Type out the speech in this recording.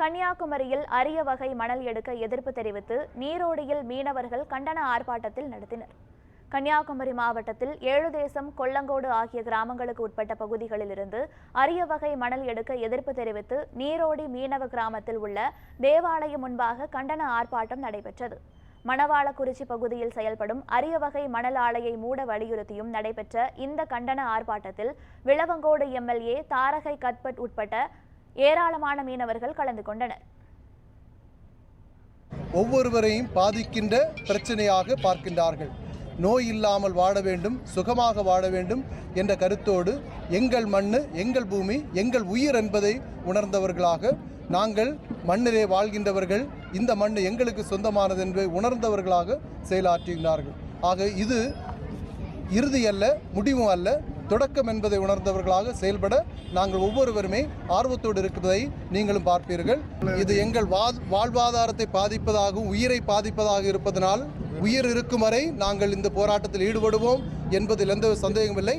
கன்னியாகுமரியில் அரிய வகை மணல் எடுக்க எதிர்ப்பு தெரிவித்து நீரோடியில் மீனவர்கள் கண்டன ஆர்ப்பாட்டத்தில் நடத்தினர். கன்னியாகுமரி மாவட்டத்தில் ஏழு தேசம் கொல்லங்கோடு ஆகிய கிராமங்களுக்கு உட்பட்ட பகுதிகளில் இருந்து அரிய வகை மணல் எடுக்க எதிர்ப்பு தெரிவித்து நீரோடி மீனவ கிராமத்தில் உள்ள தேவாலயம் முன்பாக கண்டன ஆர்ப்பாட்டம் நடைபெற்றது. மணவாளக்குறிச்சி பகுதியில் செயல்படும் அரிய வகை மணல் ஆலையை மூட வலியுறுத்தியும் நடைபெற்ற இந்த கண்டன ஆர்ப்பாட்டத்தில் விளவங்கோடு எம்எல்ஏ தாரகை கத்பட் உட்பட்ட ஏராளமான மீனவர்கள் கலந்து கொண்டனர். ஒவ்வொருவரையும் பாதிக்கின்ற பிரச்சனையாக பார்க்கின்றார்கள். நோய் இல்லாமல் வாழ வேண்டும் சுகமாக வாழ வேண்டும் என்ற கருத்தோடு எங்கள் மண்ணு எங்கள் பூமி எங்கள் உயிர் என்பதை உணர்ந்தவர்களாக நாங்கள் மண்ணிலே வாழ்கின்றவர்கள் இந்த மண் எங்களுக்கு சொந்தமானது என்பதை உணர்ந்தவர்களாக செயலாற்றுகிறார்கள் ஆக இது இறுதி அல்ல முடிவும் அல்ல. தொடக்கம் என்பதை உணர்ந்தவர்களாக செயல்பட நாங்கள் ஒவ்வொருவருமே ஆர்வத்தோடு இருப்பதை நீங்களும் பார்ப்பீர்கள். இது எங்கள் வா- வாழ்வாதாரத்தை பாதிப்பதாகவும் உயிரை பாதிப்பதாக இருப்பதனால் உயிர் இருக்கும் வரை நாங்கள் இந்த போராட்டத்தில் ஈடுபடுவோம் என்பதில் எந்த சந்தேகமில்லை